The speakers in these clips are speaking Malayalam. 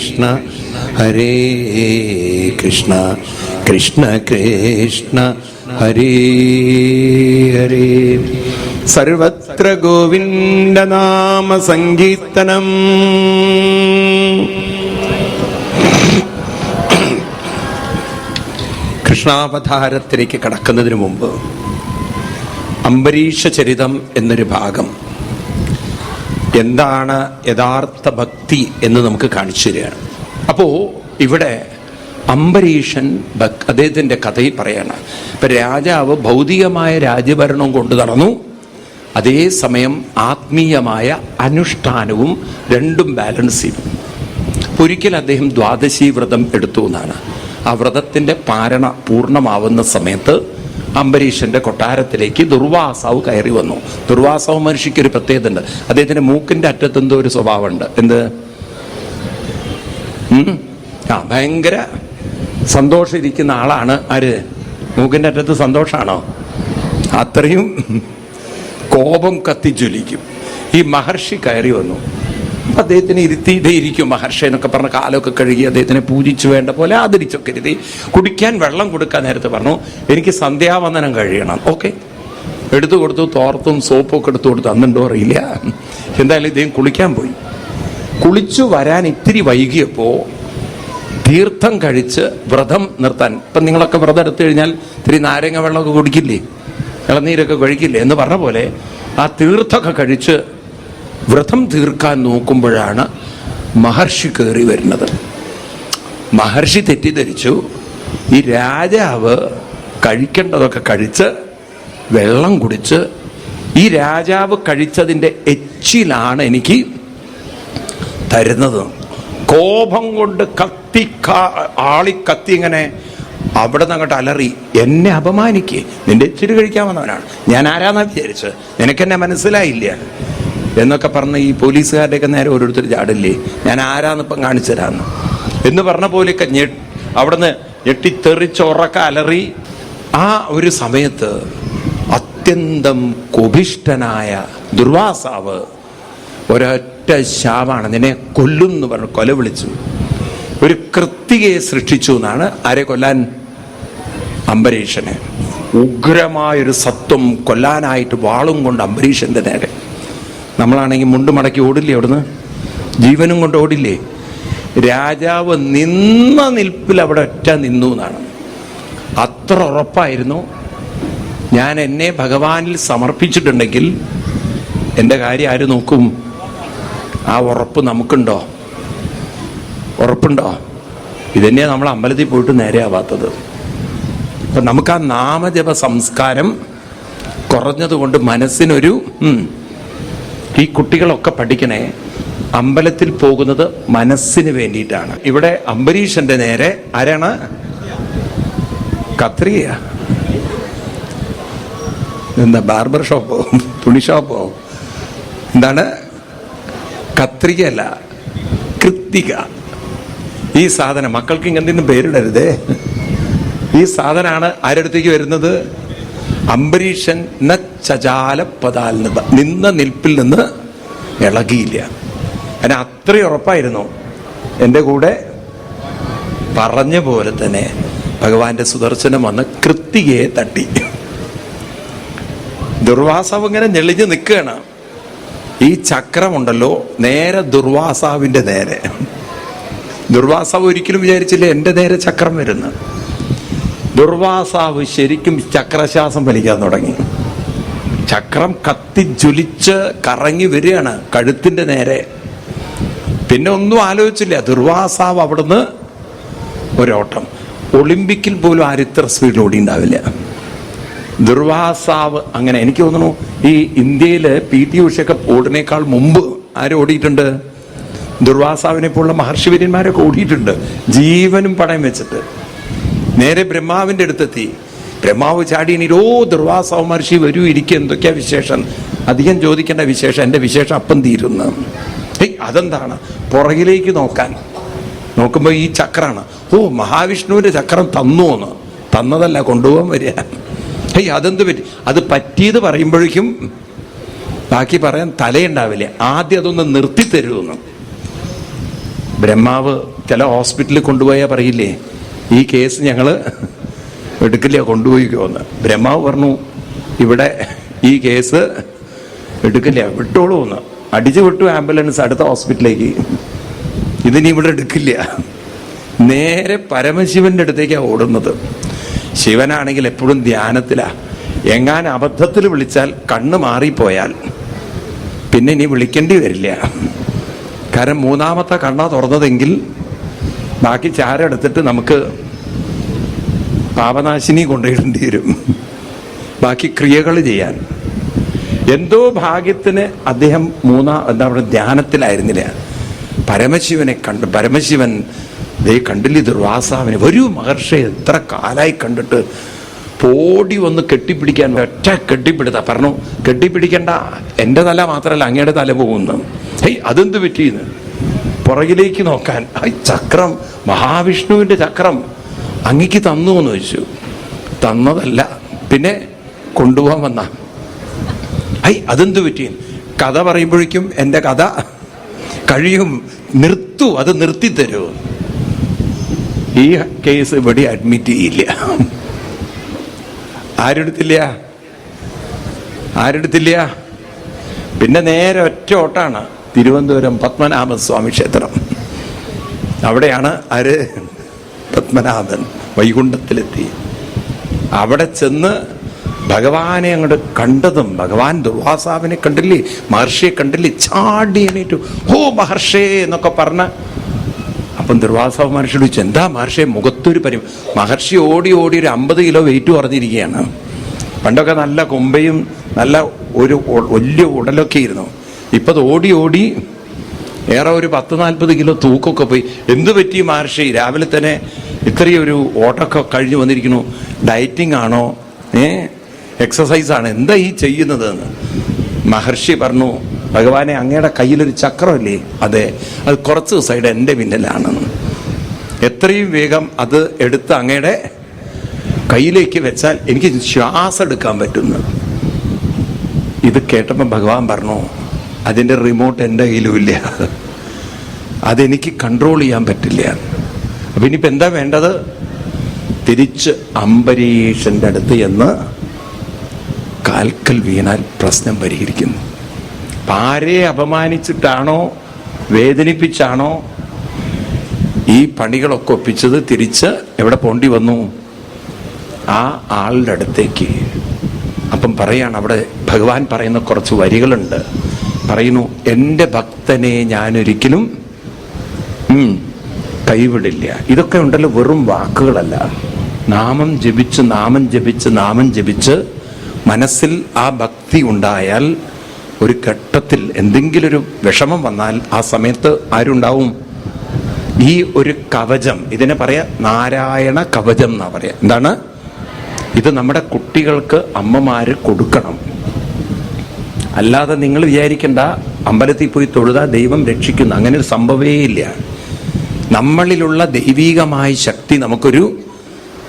കൃഷ്ണ ഹരേ കൃഷ്ണ കൃഷ്ണ കൃഷ്ണ ഹരേ ഹരേ. സർവത്ര ഗോവിന്ദനാമ സങ്കീർത്തനം കൃഷ്ണാവതാരത്തിലേക്ക് കടക്കുന്നതിന് മുമ്പ് അംബരീഷ ചരിതം എന്നൊരു ഭാഗം എന്താണ് യഥാർത്ഥ ഭക്തി എന്ന് നമുക്ക് കാണിച്ചു തരികയാണ്. അപ്പോൾ ഇവിടെ അംബരീഷൻ ഭക്- അദ്ദേഹത്തിന്റെ കഥയിൽ പറയാണ്. ഇപ്പൊ രാജാവ് ഭൗതികമായ രാജ്യഭരണവും കൊണ്ടു നടന്നു. അതേസമയം ആത്മീയമായ അനുഷ്ഠാനവും രണ്ടും ബാലൻസ് ചെയ്തു. ഒരിക്കൽ അദ്ദേഹം ദ്വാദശി വ്രതം എടുത്തു എന്നാണ്. ആ വ്രതത്തിന്റെ പാരണ പൂർണമാവുന്ന സമയത്ത് അംബരീഷന്റെ കൊട്ടാരത്തിലേക്ക് ദുർവാസാവ് കയറി വന്നു. ദുർവാസാവ് മനുഷ്യക്ക് ഒരു പ്രത്യേകത ഉണ്ട് അദ്ദേഹത്തിന്റെ മൂക്കിന്റെ അറ്റത്ത് എന്തോ ഒരു സ്വഭാവമുണ്ട്. എന്ത്? ആ ഭയങ്കര സന്തോഷം ഇരിക്കുന്ന ആളാണ് ആര്? മൂക്കിന്റെ അറ്റത്ത് സന്തോഷാണോ? അത്രയും കോപം കത്തിജ്വലിക്കും. ഈ മഹർഷി കയറി വന്നു. അദ്ദേഹത്തിന് ഇരുത്തി ഇരിക്കും. മഹർഷി എന്നൊക്കെ പറഞ്ഞ കാലമൊക്കെ കഴുകി അദ്ദേഹത്തിനെ പൂജിച്ചു വേണ്ട പോലെ ആദരിച്ചൊക്കെ ഇരുത്തി. കുടിക്കാൻ വെള്ളം കൊടുക്കാൻ നേരത്തെ പറഞ്ഞു എനിക്ക് സന്ധ്യാവന്ദനം കഴിയണം. ഓക്കെ. എടുത്തു കൊടുത്തു തോർത്തും സോപ്പും ഒക്കെ എടുത്തു കൊടുത്തു. അന്നുണ്ടോ അറിയില്ല. എന്തായാലും ഇദ്ദേഹം കുളിക്കാൻ പോയി. കുളിച്ചു വരാൻ ഇത്തിരി വൈകിയപ്പോ തീർത്ഥം കഴിച്ച് വ്രതം നിർത്താൻ ഇപ്പം നിങ്ങളൊക്കെ വ്രതം എടുത്തു കഴിഞ്ഞാൽ ഇത്തിരി നാരങ്ങ വെള്ളമൊക്കെ കുടിക്കില്ലേ? ഇളനീരൊക്കെ കഴിക്കില്ലേ എന്ന് പറഞ്ഞ പോലെ ആ തീർത്ഥമൊക്കെ കഴിച്ച് വ്രതം തീർക്കാൻ നോക്കുമ്പോഴാണ് മഹർഷി കയറി വരുന്നത്. മഹർഷി തെറ്റിദ്ധരിച്ചു. ഈ രാജാവ് കഴിക്കേണ്ടതൊക്കെ കഴിച്ച് വെള്ളം കുടിച്ച് ഈ രാജാവ് കഴിച്ചതിന്റെ എച്ചിലാണ് എനിക്ക് തരുന്നത്. കോപം കൊണ്ട് കത്തി ആളി കത്തി ഇങ്ങനെ അവിടെ നിന്ന് അങ്ങോട്ട് അലറി എന്നെ അപമാനിക്കേ. നിന്റെ ഇച്ചിരി കഴിക്കാൻ വന്നവനാണ്. ഞാൻ ആരാന്നാ വിചാരിച്ചത്? നിനക്കെന്നെ മനസ്സിലായില്ല. എന്നൊക്കെ പറഞ്ഞ് ഈ പോലീസുകാരുടെയൊക്കെ നേരെ ഓരോരുത്തർ ചാടില്ലേ? ഞാൻ ആരാന്നിപ്പം കാണിച്ചു തരാന്ന് എന്ന് പറഞ്ഞ പോലെയൊക്കെ ഞെ അവിടുന്ന് ഞെട്ടിത്തെറിച്ച് ഉറക്ക അലറി. ആ ഒരു സമയത്ത് അത്യന്തം കോപിഷ്ടനായ ദുർവാസാവ് ഒരൊറ്റ ശാവാണ് നിന്നെ കൊല്ലുന്നു പറഞ്ഞു കൊല വിളിച്ചു. ഒരു കൃത്തികയെ സൃഷ്ടിച്ചു എന്നാണ് ആരെ കൊല്ലാൻ? അംബരീഷനെ. ഉഗ്രമായൊരു സത്വം കൊല്ലാനായിട്ട് വാളും കൊണ്ട് അംബരീഷന്റെ നേരെ. നമ്മളാണെങ്കിൽ മുണ്ട് മടക്കി ഓടില്ലേ അവിടുന്ന്? ജീവനും കൊണ്ട് ഓടില്ലേ? രാജാവ് നിന്ന നിൽപ്പിൽ അവിടെ ഒറ്റ നിന്നു എന്നാണ്. അത്ര ഉറപ്പായിരുന്നു. ഞാൻ എന്നെ ഭഗവാനിൽ സമർപ്പിച്ചിട്ടുണ്ടെങ്കിൽ എന്റെ കാര്യം ആര് നോക്കും? ആ ഉറപ്പ് നമുക്കുണ്ടോ? ഉറപ്പുണ്ടോ? ഇതന്നെയാണ് നമ്മൾ അമ്പലത്തിൽ പോയിട്ട് നേരെയാവാത്തത്. അപ്പം നമുക്ക് ആ നാമജപ സംസ്കാരം കുറഞ്ഞതുകൊണ്ട് മനസ്സിനൊരു ഈ കുട്ടികളൊക്കെ പഠിക്കണേ അമ്പലത്തിൽ പോകുന്നത് മനസ്സിന് വേണ്ടിയിട്ടാണ്. ഇവിടെ അംബരീഷന്റെ നേരെ ആരാണ്? കത്രിയ. എന്താ ബാർബർ ഷോപ്പോ? തുണി ഷോപ്പോ? എന്താണ്? കത്രികയല്ല കൃത്തിക. ഈ സാധനം മക്കൾക്ക് ഇങ്ങനത്തെ പേരിടരുതേ. ഈ സാധനമാണ് ആരടുത്തേക്ക് വരുന്നത്? അംബരീഷൻ ന ചജാല പതാൽ നിന്ന നിന്ന നിൽപ്പിൽ നിന്ന് ഇളകിയില്ല. അതിന് അത്രയും ഉറപ്പായിരുന്നു. എന്റെ കൂടെ പറഞ്ഞ പോലെ തന്നെ ഭഗവാന്റെ സുദർശനം വന്ന് കൃത്തികയെ തട്ടി. ദുർവാസാവ് ഇങ്ങനെ ഞെളിഞ്ഞ് നിൽക്കുകയാണ്. ഈ ചക്രമുണ്ടല്ലോ നേരെ ദുർവാസാവിന്റെ നേരെ. ദുർവാസാവ് ഒരിക്കലും വിചാരിച്ചില്ല എന്റെ നേരെ ചക്രം വരുന്നു. ദുർവാസാവ് ശരിക്കും ചക്രശ്വാസം വലിക്കാൻ തുടങ്ങി. ചക്രം കത്തി ജ്വലിച്ച് കറങ്ങി വരികയാണ് കഴുത്തിന്റെ നേരെ. പിന്നെ ഒന്നും ആലോചിച്ചില്ല. ദുർവാസാവ് അവിടുന്ന് ഒരോട്ടം. ഒളിമ്പിക്കിൽ പോലും ആരും ഇത്ര സ്പീഡിൽ ഓടിണ്ടാവില്ല. ദുർവാസാവ് അങ്ങനെ എനിക്ക് തോന്നുന്നു ഈ ഇന്ത്യയിൽ പി ടി ഉഷയൊക്കെ ഓടിനേക്കാൾ മുമ്പ് ആര് ഓടിയിട്ടുണ്ട്? ദുർവാസാവിനെ പോലുള്ള മഹർഷിവര്യന്മാരൊക്കെ ഓടിയിട്ടുണ്ട്. ജീവനും പണയം വെച്ചിട്ട്. നേരെ ബ്രഹ്മാവിന്റെ അടുത്തെത്തി. ബ്രഹ്മാവ് ചാടി ഇനി ഓ ദുർവാസാവ് മഹർഷി വരൂ ഇരിക്കും. എന്തൊക്കെയാ വിശേഷം? അധികം ചോദിക്കേണ്ട വിശേഷം എന്റെ വിശേഷം അപ്പം തീരുന്നു. ഏയ് അതെന്താണ്? പുറകിലേക്ക് നോക്കാൻ. നോക്കുമ്പോൾ ഈ ചക്രമാണ് ഓ മഹാവിഷ്ണുവിന്റെ ചക്രം തന്നു എന്ന്. തന്നതല്ല കൊണ്ടുപോകാൻ വരിക. ഏയ് അതെന്ത് പറ്റി? അത് പറ്റിയത് പറയുമ്പോഴേക്കും ബാക്കി പറയാൻ തലയുണ്ടാവില്ല. ആദ്യം അതൊന്ന് നിർത്തി തരുമെന്ന് ബ്രഹ്മാവ് ചില ഹോസ്പിറ്റലിൽ കൊണ്ടുപോയാൽ പറയില്ലേ ഈ കേസ് ഞങ്ങൾ എടുക്കില്ല കൊണ്ടുപോയിക്കോന്ന്. ബ്രഹ്മാവ് പറഞ്ഞു ഇവിടെ ഈ കേസ് എടുക്കില്ല വിട്ടോളൂ എന്ന് അടിച്ചു വിട്ടു ആംബുലൻസ് അടുത്ത ഹോസ്പിറ്റലിലേക്ക്. ഇതിനി ഇവിടെ എടുക്കില്ല. നേരെ പരമശിവന്റെ അടുത്തേക്കാണ് ഓടുന്നത്. ശിവനാണെങ്കിൽ എപ്പോഴും ധ്യാനത്തിലാ. എങ്ങാൻ അബദ്ധത്തിൽ വിളിച്ചാൽ കണ്ണ് മാറിപ്പോയാൽ പിന്നെ ഇനി വിളിക്കേണ്ടി വരില്ല. കാരണം മൂന്നാമത്തെ കണ്ണ തുറന്നതെങ്കിൽ ബാക്കി ചാരെടുത്തിട്ട് നമുക്ക് പാപനാശിനി കൊണ്ടുപോയിടേണ്ടി വരും. ബാക്കി ക്രിയകൾ ചെയ്യാൻ. എന്തോ ഭാഗ്യത്തിന് അദ്ദേഹം മൂന്നാം എന്താ പറയുക ധ്യാനത്തിലായിരുന്നില്ല. പരമശിവനെ കണ്ട് പരമശിവൻ ദേ കണ്ടില്ലേ ദുർവാസാവിനെ ഒരു മഹർഷി എത്ര കാലായി കണ്ടിട്ട് പോടി വന്ന് കെട്ടിപ്പിടിക്കാൻ ഒറ്റ കെട്ടിപ്പിടുത്ത. പറഞ്ഞു കെട്ടിപ്പിടിക്കണ്ട. എന്റെ തല മാത്രമല്ല അങ്ങയുടെ തല പോകുന്നു. ഹേയ് അതെന്ത് പറ്റിയെന്ന്? പുറകിലേക്ക് നോക്കാൻ. ചക്രം മഹാവിഷ്ണുവിന്റെ ചക്രം. അങ്ങക്ക് തന്നു എന്ന് ചോദിച്ചു. തന്നതല്ല പിന്നെ കൊണ്ടുപോകാൻ വന്ന. ഐ അതെന്ത് പറ്റി? കഥ പറയുമ്പോഴേക്കും എന്റെ കഥ കഴിയും. നിർത്തു അത് നിർത്തി തരൂ. ഈ കേസ് ഇവിടെ അഡ്മിറ്റ് ചെയ്യില്ല. ആരെടുത്തില്ല? ആരെടുത്തില്ല? പിന്നെ നേരെ ഒറ്റ ഓട്ടാണ്. തിരുവനന്തപുരം പത്മനാഭസ്വാമി ക്ഷേത്രം. അവിടെയാണ് ആര് പത്മനാഭൻ വൈകുണ്ഠത്തിലെത്തി. അവിടെ ചെന്ന് ഭഗവാനെ അങ്ങോട്ട് കണ്ടതും ഭഗവാൻ ദുർവാസാവിനെ കണ്ടില്ലേ മഹർഷിയെ കണ്ടില്ലേ ചാടി എണീറ്റു. ഹോ മഹർഷേ എന്നൊക്കെ പറഞ്ഞ. അപ്പം ദുർവാസാവ് മഹർഷി ചോദിച്ചു എന്താ മഹർഷിയെ മുഖത്തൊരു പരി മഹർഷി ഓടി ഓടി ഒരു അമ്പത് കിലോ വെയിറ്റ് കുറഞ്ഞിരിക്കുകയാണ്. പണ്ടൊക്കെ നല്ല കൊമ്പയും നല്ല ഒരു വലിയ ഉടലൊക്കെ ഇരുന്നു ഇപ്പം അത് ഓടി ഓടി ഏറെ ഒരു പത്ത് നാൽപ്പത് കിലോ തൂക്കൊക്കെ പോയി. എന്തു പറ്റി മഹർഷി? രാവിലെ തന്നെ ഇത്രയൊരു ഓട്ടൊക്കെ കഴിഞ്ഞു വന്നിരിക്കുന്നു. ഡയറ്റിംഗ് ആണോ? ഏ? എക്സസൈസാണ് എന്താ ഈ ചെയ്യുന്നത് മഹർഷി പറഞ്ഞു ഭഗവാനെ അങ്ങയുടെ കയ്യിലൊരു ചക്രമല്ലേ? അതെ. അത് കുറച്ച് ദിവസമായിട്ട് എന്റെ പിന്നിലാണെന്ന്. എത്രയും വേഗം അത് എടുത്ത് അങ്ങയുടെ കയ്യിലേക്ക് വെച്ചാൽ എനിക്ക് ശ്വാസം എടുക്കാൻ പറ്റുന്നു. ഇത് കേട്ടപ്പോൾ ഭഗവാൻ പറഞ്ഞു അതിന്റെ റിമോട്ട് എന്റെ കയ്യിലും ഇല്ല അതെനിക്ക് കൺട്രോൾ ചെയ്യാൻ പറ്റില്ല. അപ്പം ഇനിയിപ്പോൾ എന്താ വേണ്ടത്? തിരിച്ച് അംബരീഷന്റെ അടുത്ത് എന്ന് കാൽക്കൽ വീണാൽ പ്രശ്നം പരിഹരിക്കുന്നു. ആരെ അപമാനിച്ചിട്ടാണോ വേദനിപ്പിച്ചാണോ ഈ പണികളൊക്കെ ഒപ്പിച്ചത് തിരിച്ച് എവിടെ പോണ്ടി വന്നു? ആ ആളുടെ അടുത്തേക്ക്. അപ്പം പറയാണ് അവിടെ ഭഗവാൻ പറയുന്ന കുറച്ച് വരികളുണ്ട്. പറയുന്നു എന്റെ ഭക്തനെ ഞാനൊരിക്കലും കൈവിടില്ല. ഇതൊക്കെ ഉണ്ടല്ലോ വെറും വാക്കുകളല്ല. നാമം ജപിച്ച് നാമം ജപിച്ച് നാമം ജപിച്ച് മനസ്സിൽ ആ ഭക്തി ഉണ്ടായാൽ ഒരു ഘട്ടത്തിൽ എന്തെങ്കിലും ഒരു വിഷമം വന്നാൽ ആ സമയത്ത് ആരുണ്ടാവും? ഈ ഒരു കവചം ഇതിനെ പറയാ നാരായണ കവചം എന്നാ പറയാ. എന്താണ്? ഇത് നമ്മുടെ കുട്ടികൾക്ക് അമ്മമാര് കൊടുക്കണം. അല്ലാതെ നിങ്ങൾ വിചാരിക്കേണ്ട അമ്പലത്തിൽ പോയി തൊഴുതാ ദൈവം രക്ഷിക്കുന്നു. അങ്ങനെ ഒരു സംഭവേ ഇല്ല. നമ്മളിലുള്ള ദൈവീകമായ ശക്തി നമുക്കൊരു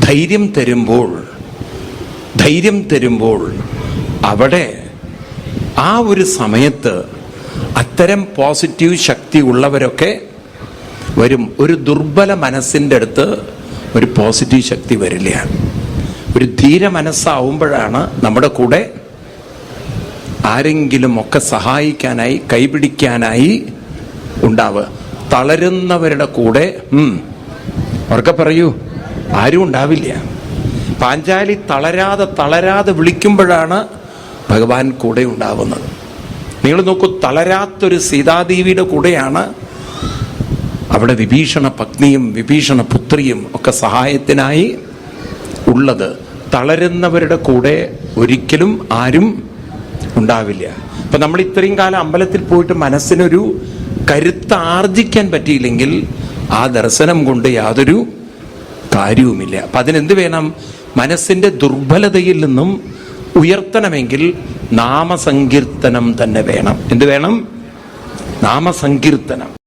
ധൈര്യം തരുമ്പോൾ ധൈര്യം തരുമ്പോൾ അവിടെ ആ ഒരു സമയത്ത് അത്തരം പോസിറ്റീവ് ശക്തി ഉള്ളവരൊക്കെ വരും. ഒരു ദുർബല മനസ്സിന്റെ അടുത്ത് ഒരു പോസിറ്റീവ് ശക്തി വരില്ല. ഒരു ധീര മനസ്സാവുമ്പോഴാണ് നമ്മുടെ കൂടെ ആരെങ്കിലും ഒക്കെ സഹായിക്കാനായി കൈപിടിക്കാനായി ഉണ്ടാവുക. തളരുന്നവരുടെ കൂടെ ഉറക്കെ പറയൂ ആരും ഉണ്ടാവില്ല. പാഞ്ചാലി തളരാതെ തളരാതെ വിളിക്കുമ്പോഴാണ് ഭഗവാൻ കൂടെ ഉണ്ടാവുന്നത്. നിങ്ങൾ നോക്കൂ തളരാത്തൊരു സീതാദേവിയുടെ കൂടെയാണ് അവിടെ വിഭീഷണ പത്നിയും വിഭീഷണ പുത്രിയും ഒക്കെ സഹായത്തിനായി ഉള്ളത്. തളരുന്നവരുടെ കൂടെ ഒരിക്കലും ആരും ഉണ്ടാവില്ല. അപ്പൊ നമ്മൾ ഇത്രയും കാലം അമ്പലത്തിൽ പോയിട്ട് മനസ്സിനൊരു കരുത്ത് ആർജിക്കാൻ പറ്റിയില്ലെങ്കിൽ ആ ദർശനം കൊണ്ട് യാതൊരു കാര്യവുമില്ല. അപ്പൊ അതിനെന്ത് വേണം? മനസ്സിന്റെ ദുർബലതയിൽ നിന്നും ഉയർത്തണമെങ്കിൽ നാമസങ്കീർത്തനം തന്നെ വേണം. എന്ത് വേണം? നാമസങ്കീർത്തനം.